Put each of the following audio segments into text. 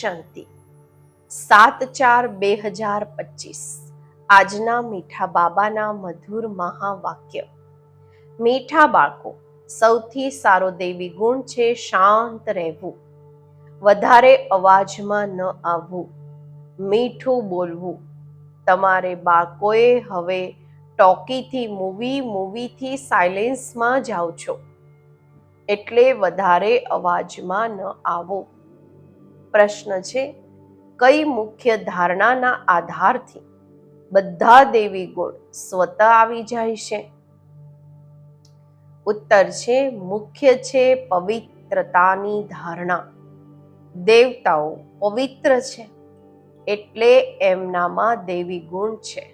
શાંતિ. સાત ચાર બે હજાર પચીસ. આજના મીઠા બાબાના મધુર મહાવાક્ય. મીઠા બાળકો, સૌથી સારો દેવી ગુણ છે શાંત રહેવું. વધારે અવાજમાં ન આવવું. મીઠું બોલવું. તમારે બાળકોએ હવે ટોકીથી મૂવી મૂવીથી સાયલેન્સમાં જાઓ છો. એટલે વધારે અવાજમાં ન આવો. પ્રશ્ન છે, કઈ મુખ્ય ધારણાના આધારથી બધા દેવી ગુણ સ્વત આવી જાય છે? ઉત્તર છે, મુખ્ય છે પવિત્રતાની ધારણા. દેવતાઓ પવિત્ર છે, એટલે એમનામાં દેવી ગુણ છે.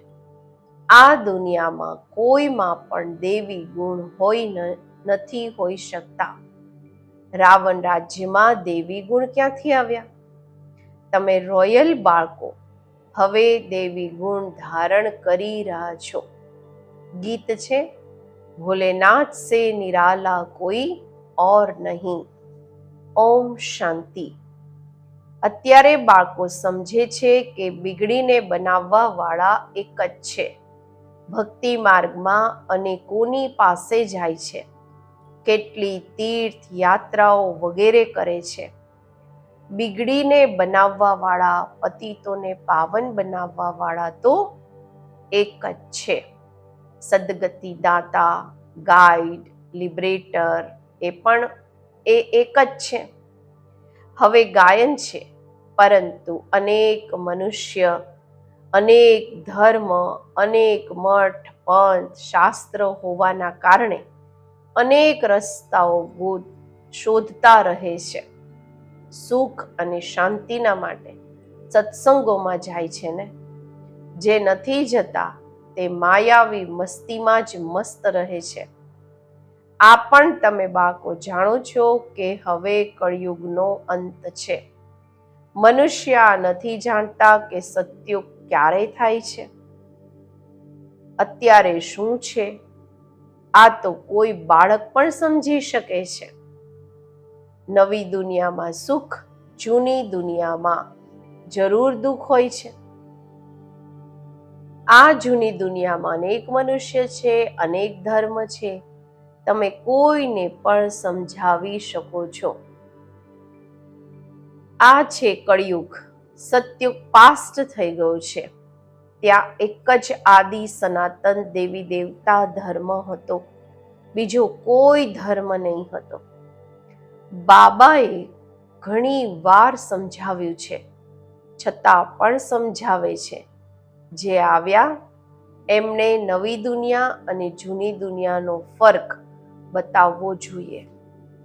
આ દુનિયામાં કોઈમાં પણ દેવી ગુણ હોય નથી હોઈ શકતા. રાવણ રાજ્યમાં દેવી ગુણ ક્યાંથી આવ્યા? તમે રોયલ બાળકો, હવે દેવી ગુણ ધારણ કરી રહ્યા છો. ગીત છે, ભોલેનાથ સે નિરાલા કોઈ ઓર નહીં. ઓમ શાંતિ. અત્યારે બાળકો સમજે છે કે બિગડીને બનાવવા વાળા એક જ છે. ભક્તિ માર્ગમાં અને કોની પાસે જાય છે. કેટલી તીર્થ યાત્રાઓ વગેરે કરે છે. બિગડીને બનાવવા વાળા પતિતોને પાવન બનાવવા વાળા તો એક જ છે. સદગતિ દાતા, ગાઈડ, લિબરેટર એ પણ એ એક જ છે. હવે ગાયન છે, પરંતુ અનેક મનુષ્ય, અનેક ધર્મ, અનેક મઠ, પંથ, શાસ્ત્ર હોવાના કારણે અનેક રસ્તાઓ શોધતા રહે છે. સુખ અને શાંતિના માટે સત્સંગોમાં જાય છે ને? જે નથી જતા, તે માયાવી મસ્તીમાં જ મસ્ત રહે છે. આ પણ તમે બાળકો જાણો છો કે હવે કળિયુગનો અંત છે. મનુષ્ય નથી જાણતા કે સત્યુગ ક્યારે થાય છે? અત્યારે શું છે? આ તો કોઈ બાળક પણ સમજી શકે છે. નવી દુનિયામાં સુખ, જૂની દુનિયામાં જરૂર દુઃખ હોય છે. આ જૂની દુનિયામાં અનેક મનુષ્ય છે, અનેક ધર્મ છે. તમે કોઈને પણ સમજાવી શકો છો. આ છે કળિયુગ. સત્યુગ પાસ્ટ થઈ ગયો છે. ત્યાં એક જ આદિ સનાતન દેવી દેવતા ધર્મ હતો. બીજો કોઈ ધર્મ નહીં હતો. બાબાએ ઘણી વાર સમજાવ્યું છે. છતાં પણ સમજાવે છે. જે આવ્યા એમણે નવી દુનિયા અને જૂની દુનિયાનો ફરક બતાવવો જોઈએ.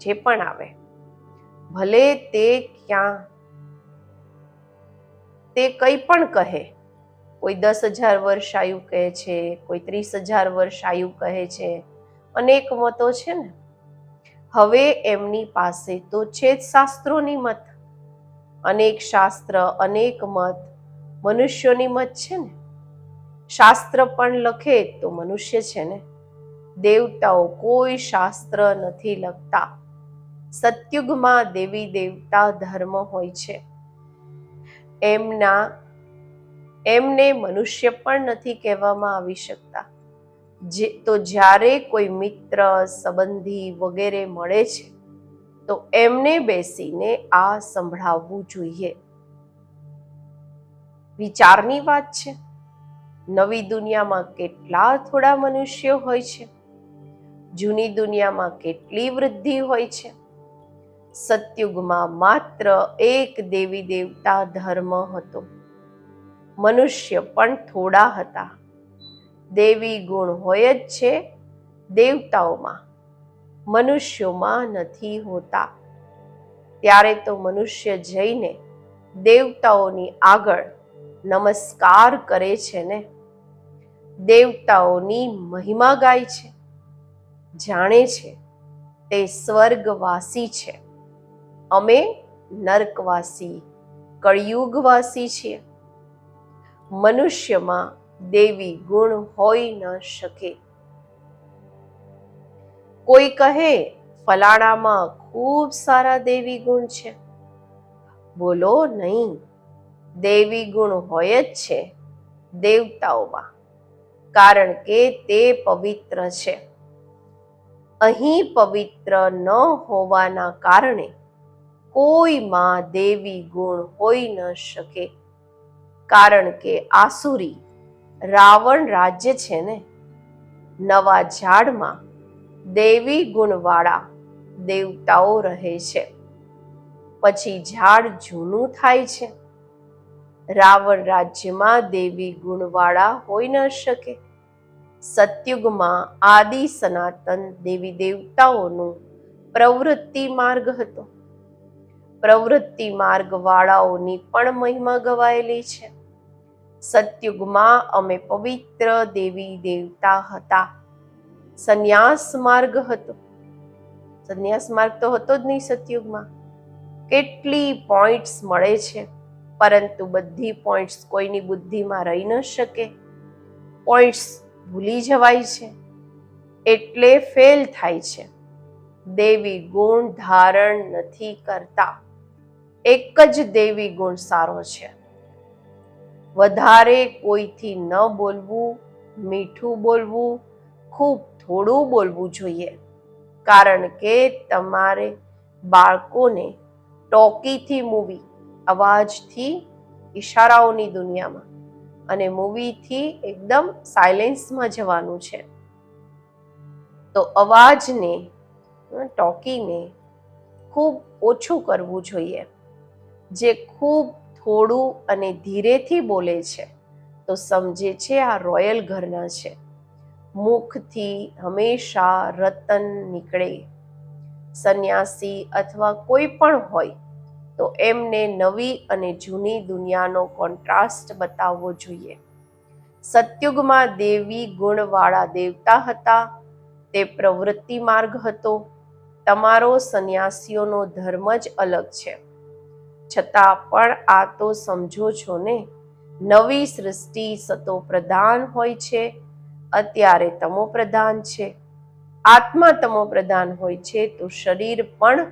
જે પણ આવે. ભલે તે ક્યાં, તે કંઈ પણ કહે કોઈ દસ હજાર વર્ષ આયુ કહે છે, કોઈ ત્રીસ હજાર વર્ષ આયુ કહે છે. અનેક મતો છે ને. હવે એમની પાસે તો છે જ શાસ્ત્રોની મત. અનેક શાસ્ત્ર, અનેક મત મનુષ્યોની મત છે ને. શાસ્ત્ર પણ લખે તો મનુષ્ય છે ને. દેવતાઓ કોઈ શાસ્ત્ર નથી લખતા. સત્યુગમાં દેવી દેવતા ધર્મ હોય છે. એમના એમને મનુષ્ય પણ નથી કહેવામાં આવી શકતા. જે, તો જ્યારે કોઈ મિત્ર, સંબંધી વગેરે મળે છે, તો એમને બેસીને આ સંભળાવવું જોઈએ. વિચારની વાત છે. નવી દુનિયામાં કેટલા થોડા મનુષ્યો હોય છે. જૂની દુનિયામાં કેટલી વૃદ્ધિ હોય છે. સતયુગમાં માત્ર એક દેવી દેવતા ધર્મ હતો. મનુષ્ય પણ થોડા હતા. દેવી ગુણ હોય જ છે દેવતાઓમાં. મનુષ્યોમાં નથી હોતા. ત્યારે તો મનુષ્ય જઈને દેવતાઓની આગળ નમસ્કાર કરે છે ને? દેવતાઓની મહિમા ગાય છે, જાણે છે તે સ્વર્ગવાસી છે. અમે નર્કવાસી, કળિયુગવાસી છીએ. મનુષ્યમાં દેવી ગુણ હોઈ ન શકે. કોઈ કહે, ફલાણામાં ખૂબ સારા દેવી ગુણ છે. બોલો, નહીં, દેવી ગુણ હોય જ છે દેવતાઓમાં, કારણ કે તે પવિત્ર છે. અહીં પવિત્ર ન હોવાના કારણે કોઈમાં દેવી ગુણ હોઈ ન શકે. કારણ કે આસુરી રાવણ રાજ્ય છે ને? નવા ઝાડમાં દેવી ગુણવાળા દેવતાઓ રહે છે. પછી ઝાડ જૂનું થાય છે. રાવણ રાજ્યમાં દેવી ગુણવાળા હોઈ ન શકે. સતયુગમાં આદિ સનાતન દેવી દેવતાઓનું પ્રવૃત્તિ માર્ગ હતો. પ્રવૃત્તિ માર્ગ વાળાઓની પણ મહિમા ગવાયેલી છે. સતયુગમાં અમે પવિત્ર દેવી દેવતા હતા. સંન્યાસ માર્ગ હતો. સંન્યાસ માર્ગ તો હતો જ નહીં સતયુગમાં. કેટલી પોઈન્ટ્સ મળે છે, પરંતુ બધી પોઈન્ટ્સ કોઈની બુદ્ધિમાં રહી ન શકે. પોઈન્ટ્સ ભૂલી જવાય છે, એટલે ફેલ થાય છે. દેવી ગુણ ધારણ નથી કરતા. એક જ દેવી ગુણ સારો છે. વધારે કોઈથી ન બોલવું, મીઠું બોલવું, ખૂબ થોડું બોલવું જોઈએ. કારણ કે તમારે બાળકોને ટોકીથી મૂવી, અવાજથી ઈશારાઓની દુનિયામાં અને મૂવીથી એકદમ સાયલેન્સમાં જવાનું છે. તો અવાજને ટોકીને ખૂબ ઓછું કરવું જોઈએ. જે ખૂબ થોડું અને ધીરેથી બોલે છે, તો સમજે છે આ રોયલ ઘરના છે. મુખથી હંમેશા રતન નીકળે. સંન્યાસી અથવા કોઈ પણ હોય, તો એમને નવી અને જૂની દુનિયાનો કોન્ટ્રાસ્ટ બતાવવો જોઈએ. સતયુગમાં દેવી ગુણવાળા દેવતા હતા, તે પ્રવૃત્તિ માર્ગ હતો. તમારો સંન્યાસીઓનો ધર્મ જ અલગ છે. છતાં પણ આ તો સમજો છો ને, નવી સૃષ્ટિ સતો પ્રધાન હોય છે, અત્યારે તમો પ્રધાન છે. આત્મા તમો પ્રધાન હોય છે તો શરીર પણ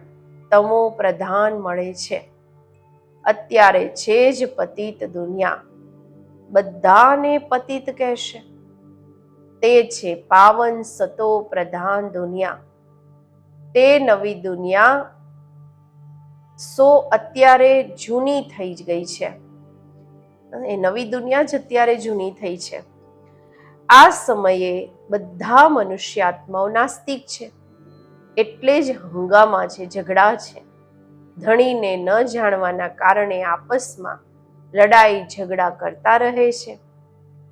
તમો પ્રધાન મળે છે. અત્યારે છે જ પતિત દુનિયા, બધાને પતિત કહેશે. તે છે પાવન સતો પ્રધાન દુનિયા. તે નવી દુનિયા સો અત્યારે જૂની થઈ ગઈ છે. એ નવી દુનિયા જ અત્યારે જૂની થઈ છે. આ સમયે બધા મનુષ્યાત્માઓ નાસ્તિક છે. એટલે જ હંગામા છે, ઝઘડા છે. ધણીને ન જાણવાના કારણે આપસમાં લડાઈ, ઝઘડા કરતા રહે છે.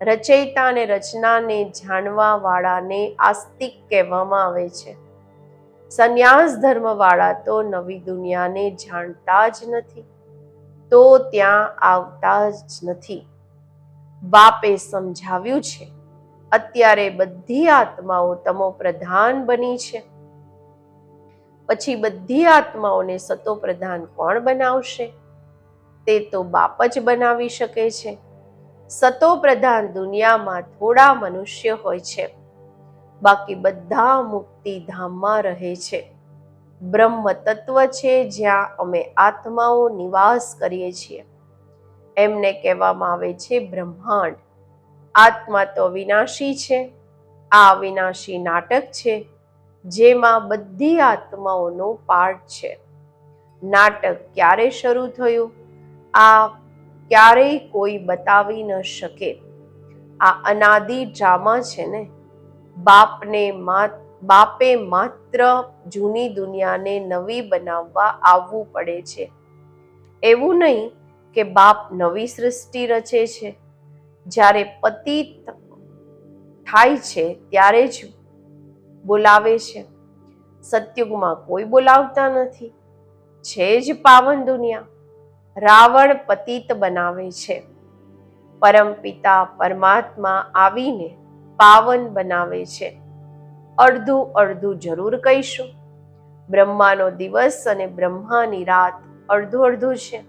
રચયિતા અને રચનાને જાણવા વાળાને આસ્તિક કહેવામાં આવે છે. સંન્યાસ ધર્મવાળા તો નવી દુનિયાને જાણતા જ નથી, તો ત્યાં આવતા જ નથી. બાપે સમજાવ્યું છે, અત્યારે બધી આત્માઓ તમો પ્રધાન બની છે. પછી બધી આત્માઓને સતો પ્રધાન કોણ બનાવશે? તે તો બાપ જ બનાવી શકે છે. સતો પ્રધાન દુનિયામાં થોડા મનુષ્ય હોય છે. બાકી બધા મુક્તિધામમાં રહે છે. બ્રહ્મ તત્વ છે જ્યાં અમે આત્માઓ નિવાસ કરીએ છીએ. એમને કહેવામાં આવે છે બ્રહ્માંડ. આત્મા તો વિનાશી છે. આ વિનાશી નાટક છે, જેમાં બધી આત્માઓનો પાઠ છે. નાટક ક્યારે શરૂ થયું? આ ક્યારેય કોઈ બતાવી ન શકે. આ અનાદિ ડ્રામા છે ને? બાપને બાપે માત્ર જૂની દુનિયાને નવી બનાવવા આવવું પડે છે. એવું નહીં કે બાપ નવી સૃષ્ટિ રચે છે. જ્યારે પતિત થાય છે ત્યારે જ બોલાવે છે. સતયુગમાં કોઈ બોલાવતા નથી. છે જ પાવન દુનિયા. રાવણ પતિત બનાવે છે. પરમપિતા પરમાત્મા આવીને પાવન બનાવે છે. અડધું અડધું જરૂર કહીશું. બ્રહ્માનો દિવસ અને બ્રહ્માની રાત અડધું અડધું છે.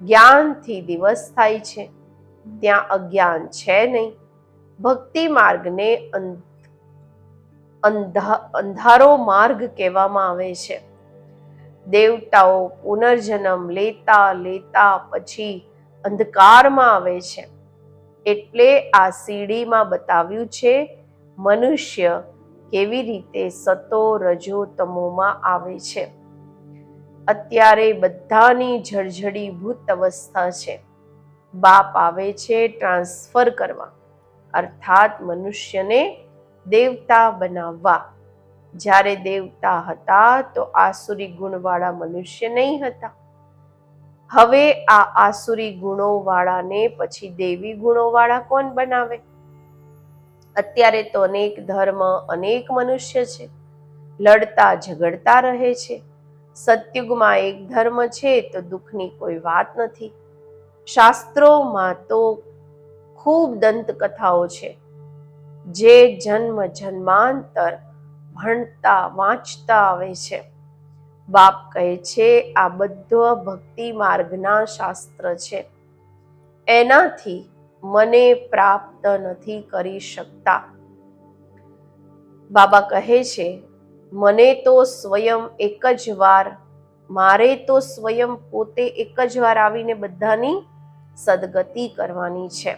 જ્ઞાનથી દિવસ થાય છે. ત્યાં અજ્ઞાન છે નહીં. ભક્તિ માર્ગને અંધારો માર્ગ કહેવામાં આવે છે. દેવતાઓ પુનર્જન્મ લેતા લેતા પછી અંધકારમાં આવે છે. એટલે આ સીડીમાં બતાવ્યું છે, મનુષ્ય કેવી રીતે સતો રજો તમોમાં આવે છે. અત્યારે બધાની જળજળીભૂત અવસ્થા છે. બાપ આવે છે ટ્રાન્સફર કરવા. અર્થાત મનુષ્યને દેવતા બનાવવા. જ્યારે દેવતા હતા તો આસુરી ગુણવાળા મનુષ્ય નહીં હતા. હવે આ આસુરી ગુણોવાળાને પછી દેવી ગુણોવાળા કોણ બનાવે? અત્યારે તો અનેક ધર્મ, અનેક મનુષ્ય છે. લડતા, ઝઘડતા રહે છે. સતયુગમાં એક ધર્મ છે તો દુઃખની કોઈ વાત નથી. શાસ્ત્રોમાં તો ખૂબ દંતકથાઓ છે. જે જન્મ જન્માંતર ભણતા, વાંચતા આવે છે. બાપ કહે છે, આ બધો ભક્તિ માર્ગના શાસ્ત્ર છે. એનાથી મને પ્રાપ્ત નથી કરી શકતા. બાબા કહે છે, મને તો સ્વયં એક જ વાર, મારે તો સ્વયં પોતે એક જ વાર આવીને બધાની સદગતિ કરવાની છે.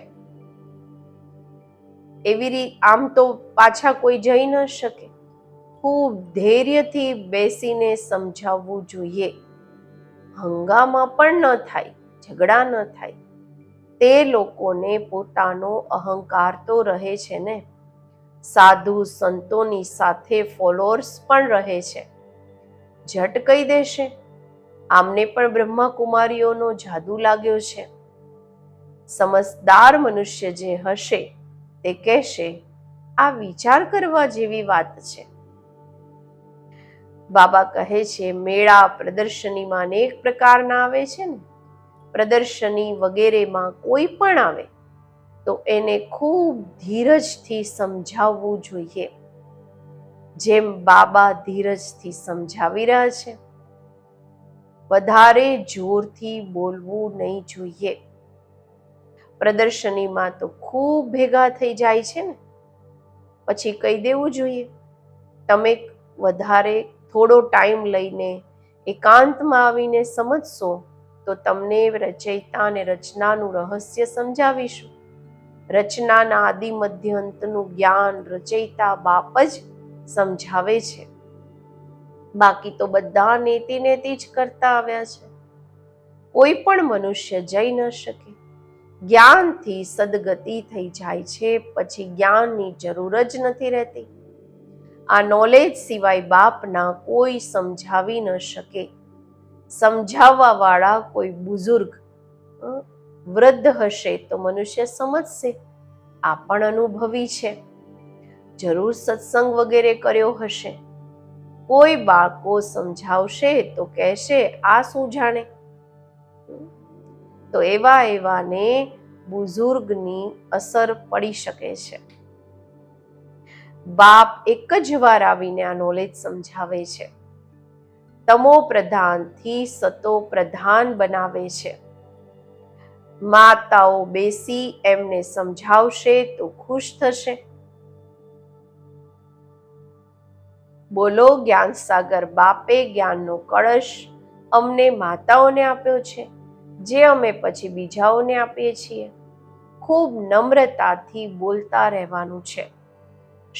એવી રીત આમ તો પાછા કોઈ જઈ ન શકે. ખૂબ ધૈર્યથી બેસીને સમજાવવું જોઈએ. હંગામા પણ ન થાય, ઝઘડા ન થાય. તે લોકોને પોતાનો અહંકાર તો રહે છે ને? સાધુ સંતોની સાથે ફોલોઅર્સ પણ રહે છે. ઝટ કહી દેશે, આમને પણ બ્રહ્માકુમારીઓનો જાદુ લાગ્યો છે. સમજદાર મનુષ્ય જે હશે, તે કહેશે, આ વિચાર કરવા જેવી વાત છે. બાબા કહે છે, મેળા પ્રદર્શનીમાં અનેક પ્રકારના આવે છે ને. પ્રદર્શની વગેરેમાં કોઈ પણ આવે, તો એને ખૂબ ધીરજથી સમજાવવું જોઈએ. જેમ બાબા ધીરજથી સમજાવી રહ્યા છે, વધારે જોરથી બોલવું નહીં જોઈએ. પ્રદર્શનીમાં તો ખૂબ ભેગા થઈ જાય છે ને. પછી કહી દેવું જોઈએ, તમે વધારે થોડો ટાઈમ લઈને એકાંતમાં આવીને સમજશો, તો તમને રચયિતા અને રચનાનું રહસ્ય સમજાવીશું. રચનાના આદિ મધ્ય અંતનું જ્ઞાન રચયિતા બાપ જ સમજાવે છે. બાકી તો બધા નેતિ નેતિ જ કરતા આવ્યા છે. કોઈ પણ મનુષ્ય જઈ ન શકે. જ્ઞાનથી સદગતિ થઈ જાય છે, પછી જ્ઞાનની જરૂર જ નથી રહેતી. આ નોલેજ સિવાય બાપના કોઈ સમજાવી ન શકે. સમજાવવા વાળા કોઈ બુઝુર્ગ વૃદ્ધ હશે તો મનુષ્ય સમજશે. આ પણ અનુભવી છે. જરૂર સત્સંગ વગેરે કર્યો હશે. કોઈ બાળકો સમજાવશે તો કહેશે, આ શું જાણે? તો એવા એવાને બુઝુર્ગની અસર પડી શકે છે. બાપ એક જ વાર આવીને આ નોલેજ સમજાવે છે. તમો પ્રધાનથી સતો પ્રધાન બનાવે છે. માતાઓ બેસી એમને સમજાવશે તો ખુશ થશે. બોલો જ્ઞાન સાગર બાપે જ્ઞાનનો કળશ અમને માતાઓને આપ્યો છે, જે અમે પછી બીજાઓને આપીએ છીએ. ખૂબ નમ્રતાથી બોલતા રહેવાનું છે.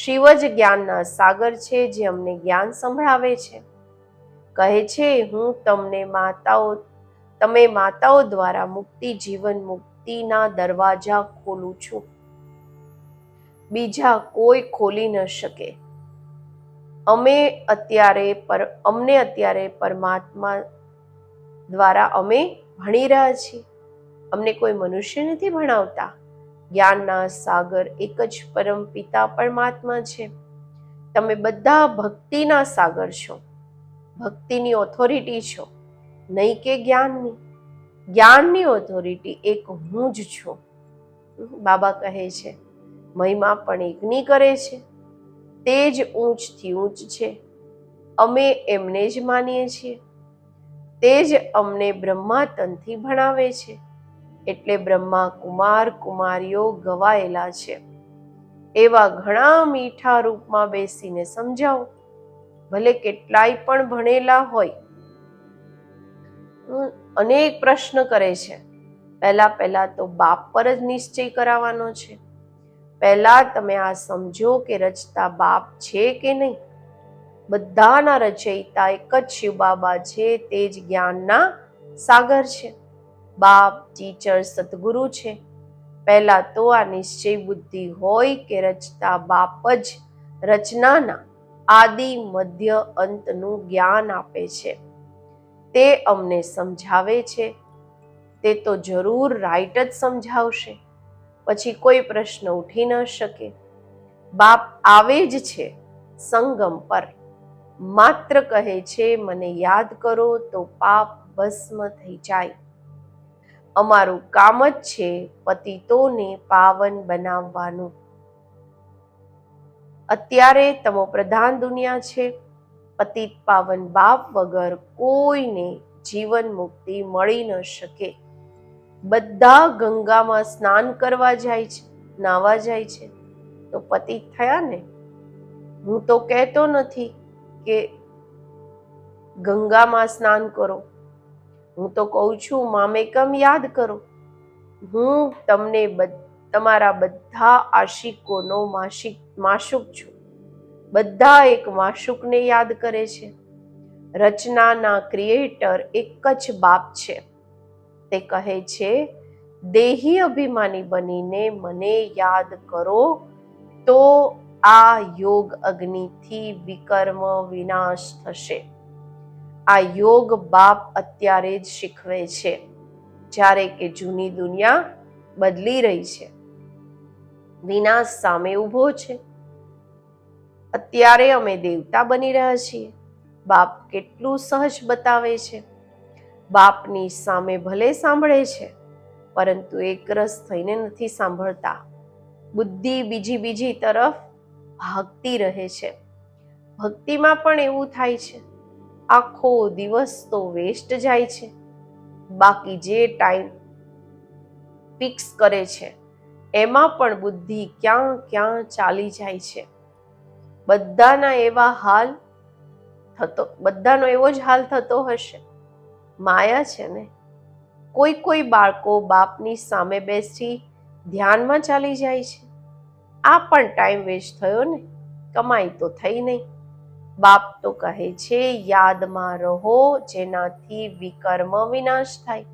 શિવ જ જ્ઞાનના સાગર છે જે અમને જ્ઞાન સંભળાવે છે. કહે છે, હું તમને માતાઓ, તમે માતાઓ દ્વારા મુક્તિ જીવન મુક્તિના દરવાજા ખોલું છું. બીજા કોઈ ખોલી ન શકે. અમે અત્યારે પર, અમને અત્યારે પરમાત્મા દ્વારા અમે ભણી રહ્યા છીએ. અમને કોઈ મનુષ્ય નથી ભણાવતા. જ્ઞાનના સાગર એક જ પરમ પિતા પરમાત્મા છે. તમે બધા ભક્તિના સાગર છો. ભક્તિની ઓથોરિટી છો. નહીં કે જ્ઞાનની. જ્ઞાનની ઓથોરિટી એક હું જ છું. બાબા કહે છે, મહિમા પણ એકની કરે છે. તે જ ઊંચથી ઊંચ છે. અમે એમને જ માનીએ છીએ. તે જ અમને બ્રહ્માતનથી ભણાવે છે. એટલે બ્રહ્મા કુમાર કુમારીઓ ગવાયેલા છે. એવા ઘણા મીઠા રૂપમાં બેસીને સમજાવો. ભલે કેટલાય પણ ભણેલા હોય. અનેક પ્રશ્ન કરે છે. પહેલા પહેલા તો બાપ પર જ નિશ્ચય કરાવવાનો છે. પહેલા તમે આ સમજો કે રચતા બાપ છે કે નહીં. બધાના રચયિતા એક જ શિવ બાબા છે, તે જ જ્ઞાનના સાગર છે. બાપ ટીચર સદગુરુ છે. પહેલાં તો આ નિશ્ચય બુદ્ધિ હોય કે રચતા બાપ જ રચનાના આદિ, મધ્ય અંતનું જ્ઞાન આપે છે. તે અમને સમજાવે છે. તે તો જરૂર રાઈટ જ સમજાવશે. પછી કોઈ પ્રશ્ન ઉઠી ન શકે. બાપ આવે જ છે સંગમ પર. માત્ર કહે છે, મને યાદ કરો તો પાપ ભસ્મ થઈ જાય. અમારું કામ જ છે પતિતોને પાવન બનાવવાનું. અત્યારે તમો પ્રધાન દુનિયા છે. પતિત પાવન બાપ વગર કોઈને જીવન મુક્તિ મળી ન શકે. બધા ગંગામાં સ્નાન કરવા જાય છે નાવા જાય છે. તો પતિત થયા ને? હું તો કહેતો નથી કે ગંગામાં સ્નાન કરો. હું તો કહું છું મામેકમ યાદ કરો. હું તમને તમારા બધા આશિકોનો માસિક માશુક છું. બધા એક માશુકને યાદ કરે છે. રચનાના ક્રિએટર એક જ બાપ છે. તે કહે છે, દેહી અભિમાની બનીને મને યાદ કરો તો આ યોગ અગ્નિથી વિકર્મ વિનાશ થશે. આ યોગ બાપ અત્યારે જ શીખવે છે, જ્યારે કે જૂની દુનિયા બદલી રહી છે. વિનાશ સામે ઊભો છે. અત્યારે અમે દેવતા બની રહ્યા છીએ. બાપ કેટલું સહજ બતાવે છે. બાપની સામે ભલે સાંભળે છે, પરંતુ એકરસ થઈને નથી સાંભળતા. બુદ્ધિ બીજી બીજી તરફ ભાગતી રહે છે. ભક્તિમાં પણ એવું થાય છે. આખો દિવસ તો વેસ્ટ જાય છે. બાકી જે ટાઈમ ફિક્સ કરે છે, એમાં પણ બુદ્ધિ ક્યાં ક્યાં ચાલી જાય છે. બધાના એવા હાલ થતો, બધાનો એવો જ હાલ થતો હશે. માયા છે ને, કોઈ કોઈ બાળકો બાપની સામે બેસી ધ્યાનમાં ચાલી જાય છે. આ પણ ટાઈમ વેસ્ટ થયો ને, કમાઈ તો થઈ નહીં. બાપ તો કહે છે, યાદમાં રહો, જેનાથી વિકર્મ વિનાશ થાય.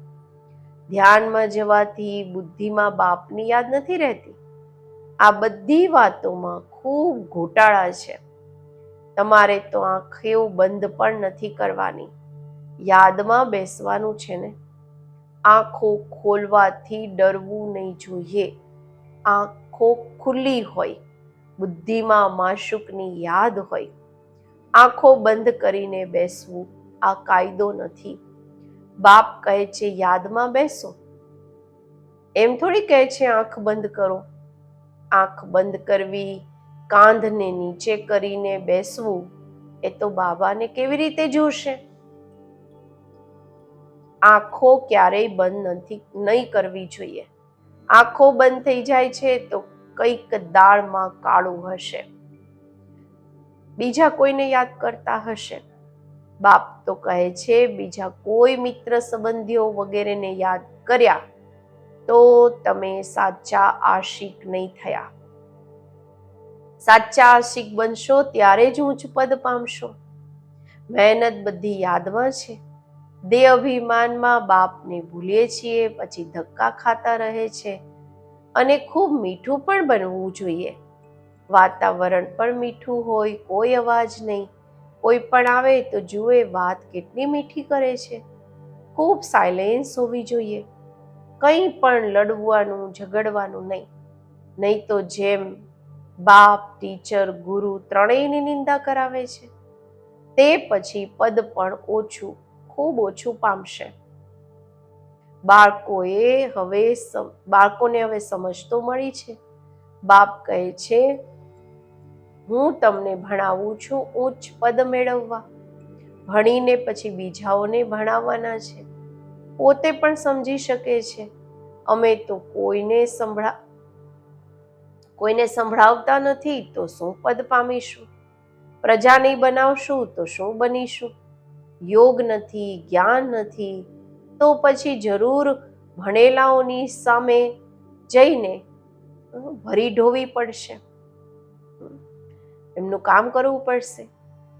ધ્યાનમાં જવાથી બુદ્ધિમાં બાપની યાદ નથી રહેતી. આ બધી વાતોમાં ખૂબ ઘોટાળા છે. તમારે તો આંખો બંધ પણ નથી કરવાની. યાદમાં બેસવાનું છે ને. આંખો ખોલવાથી ડરવું નહીં જોઈએ. આંખો ખુલ્લી હોય. બુદ્ધિમાં માશુકની યાદ હોય. આંખો બંધ કરીને બેસવું આ કાયદો નથી. બાપ કહે છે, યાદમાં બેસો. એમ થોડી કહે છે, આંખ બંધ કરો. આંખ બંધ કરવી, કાંધને નીચે કરીને બેસવું, એ તો બાબાને કેવી રીતે જોશે? આંખો ક્યારેય બંધ નથી, નહીં કરવી જોઈએ. આંખો બંધ થઈ જાય છે, તો કંઈક દાળમાં કાળું હશે. બીજા કોઈને યાદ કરતા હશે? બાપ તો કહે છે, બીજા કોઈ મિત્ર સંબંધીઓ વગેરેને યાદ કર્યા તો તમે સાચા આશિક નહીં થયા. સાચા આશિક બનશો ત્યારે જ ઊંચ પદ પામશો. મહેનત બધી યાદમાં છે. દેહ અભિમાનમાં બાપને ભૂલીએ છીએ, પછી ધક્કા ખાતા રહે છે. અને ખૂબ મીઠું પણ બનવું જોઈએ. વાતાવરણ પણ મીઠું હોય, કોઈ અવાજ નહીં. કોઈ પણ આવે તો જુએ વાત કેટલી મીઠી કરે છે. ખૂબ સાયલેન્સ હોવી જોઈએ. કંઈ પણ લડવાનું, ઝઘડવાનું નહીં. નહીં તો જેમ બાપ ટીચર ગુરુ ત્રણેયની નિંદા કરાવે છે. તે પછી પદ પણ ઓછું, ખૂબ ઓછું પામશે. બાળકોએ હવે બાળકોને હવે સમજ તો મળી છે. બાપ કહે છે હું તમને ભણાવું છું ઉચ્ચ પદ મેળવવા. ભણીને પછી બીજાઓને ભણાવવાના છે. પોતે પણ સમજી શકે છે. અમે તો કોઈને સંભળા, કોઈને સંભળાવતા નથી તો શું પદ પામીશું? પ્રજા નહીં બનાવશું તો શું બનીશું? યોગ નથી, જ્ઞાન નથી, તો પછી જરૂર ભણેલાઓની સામે જઈને ભરી ઢોવી પડશે. એમનું કામ કરવું પડશે.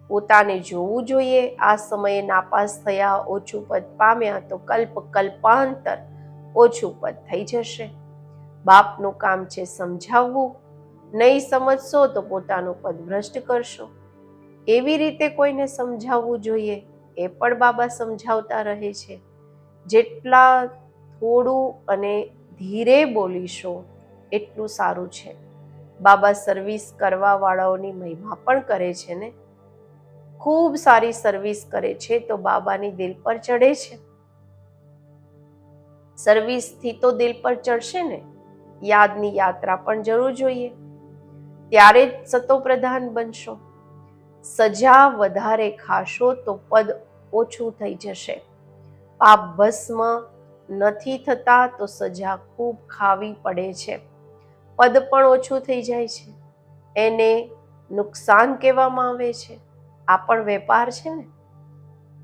પોતાને જોવું જોઈએ. આ સમયે નાપાસ થયા, ઓછું પદ પામ્યા તો કલ્પ કલ્પાંતર ઓછું પદ થઈ જશે. બાપનું કામ છે સમજાવવું. નહીં સમજશો તો પોતાનું પદ ભ્રષ્ટ કરશો. એવી રીતે કોઈને સમજાવવું જોઈએ. એ પણ બાબા સમજાવતા રહે છે. જેટલા થોડું અને ધીરે બોલીશો, એટલું સારું છે. બાબા સર્વિસ કરવાવાળાઓની મહિમા પણ કરે છે ને? ખૂબ સારી સર્વિસ કરે છે તો બાબાની દિલ પર ચડે છે? સર્વિસથી તો દિલ પર ચડશે ને? યાદની યાત્રા પણ જરૂર જોઈએ. ત્યારે જ સતોપ્રધાન બનશો. સજા વધારે ખાશો તો પદ ઓછું થઈ જશે. પાપ ભસ્મ નથી થતા તો સજા ખૂબ ખાવી પડે છે. પદ પણ ઓછું થઈ જાય છે. એને નુકસાન કહેવામાં આવે છે. આ પણ વેપાર છે ને?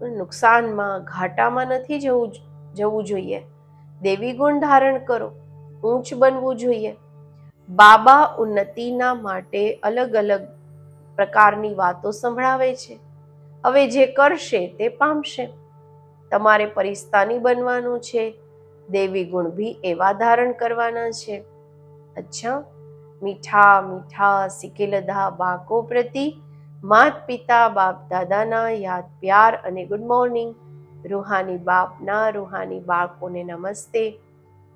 નુકસાનમાં ઘાટામાં નથી જવું જવું જોઈએ. દેવી ગુણ ધારણ કરો. ઊંચ બનવું જોઈએ. બાબા ઉન્નતિના માટે અલગ અલગ પ્રકારની વાતો સંભળાવે છે. હવે જે કરશે તે પામશે. તમારે પરિસ્તાની બનવાનું છે. દેવી ગુણ બી એવા ધારણ કરવાના છે. અચ્છા. મીઠા મીઠા સિકેલધા બાકો પ્રતિ માત પિતા બાપ દાદાના યાદ, પ્યાર અને ગુડ મોર્નિંગ રૂહાની બાપના, રૂહાની બાળકોને નમસ્તે.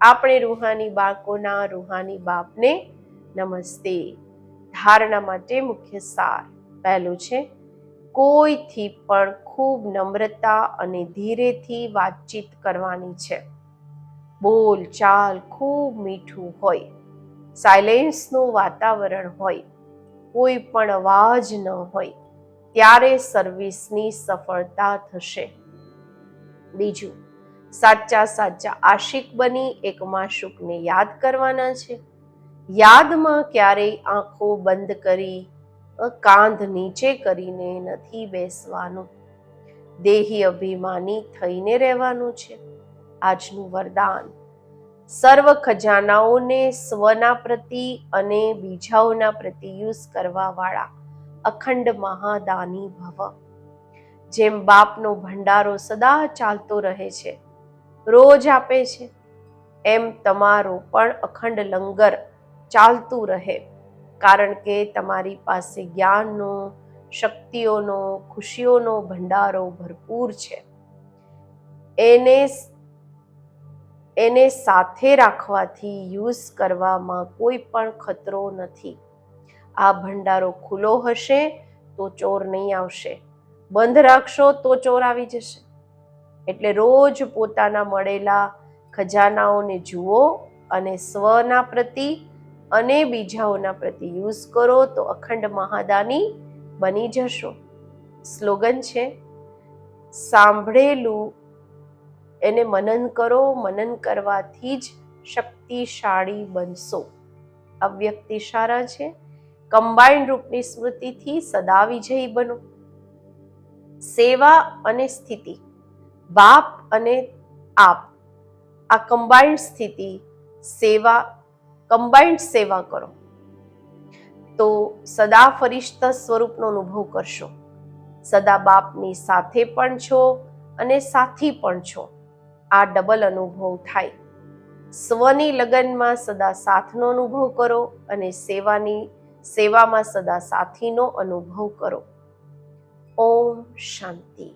આપણે રૂહાની બાળકોના, રૂહાની બાપને નમસ્તે. ધારણા માટે મુખ્ય સાર પહેલું છે, કોઈથી પણ ખૂબ નમ્રતા અને ધીરેથી વાતચીત કરવાની છે. બોલ ચાલ ખૂબ મીઠું હોય. સાયલેન્સનું વાતાવરણ હોય, કોઈ પણ અવાજ ન હોય, ત્યારે સર્વિસની સફળતા થશે. બીજું, સાચા સાચા આશિક બની એક માશુકને યાદ કરવાના છે. યાદમાં ક્યારેય આંખો બંધ કરી કાંધ નીચે કરીને નથી બેસવાનું. દેહી અભિમાની થઈને રહેવાનું છે. આજનું વરદાન. સર્વ ખજાનાઓને સ્વના પ્રતિ અને બીજાઓના પ્રતિ યુઝ કરવા વાળા અખંડ મહાદાની ભવ. જેમ બાપનો ભંડારો સદા ચાલતો રહે છે, રોજ આપે છે, એમ તમારો પણ અખંડ લંગર ચાલતું રહે, કારણ કે તમારી પાસે જ્ઞાનનો, શક્તિઓનો, ખુશીઓનો ભંડારો ભરપૂર છે. એને એને સાથે રાખવાથી યુઝ કરવામાં કોઈ પણ ખતરો નથી. આ ભંડારો ખુલ્લો હશે તો ચોર નહીં આવશે. બંધ રાખશો તો ચોર આવી જશે. એટલે રોજ પોતાના મળેલા ખજાનાઓને જુઓ અને સ્વના પ્રતિ અને બીજાઓના પ્રતિ યુઝ કરો તો અખંડ મહાદાની બની જશો. સ્લોગન છે, સાંભળેલું એને મનન કરો, મનન કરવાથી જ શક્તિશાળી બનશો. આ વ્યક્તિ સારા છે. કમ્બાઇન્ડ રૂપની સ્મૃતિથી સદા વિજયી બનો. સેવા અને સ્થિતિ. બાપ અને આપ. આ કમ્બાઇન્ડ સ્થિતિ, સેવા કમ્બાઇન્ડ સેવા કરો. તો સદા ફરિશ્તા સ્વરૂપનો અનુભવ કરશો. સદા બાપની સાથે પણ છો અને સાથી પણ છો. આ ડબલ અનુભવ થાય. સ્વની લગનમાં સદા સાથનો અનુભવ કરો અને સેવાની, સેવામાં સદા સાથીનો અનુભવ કરો. ઓમ શાંતિ.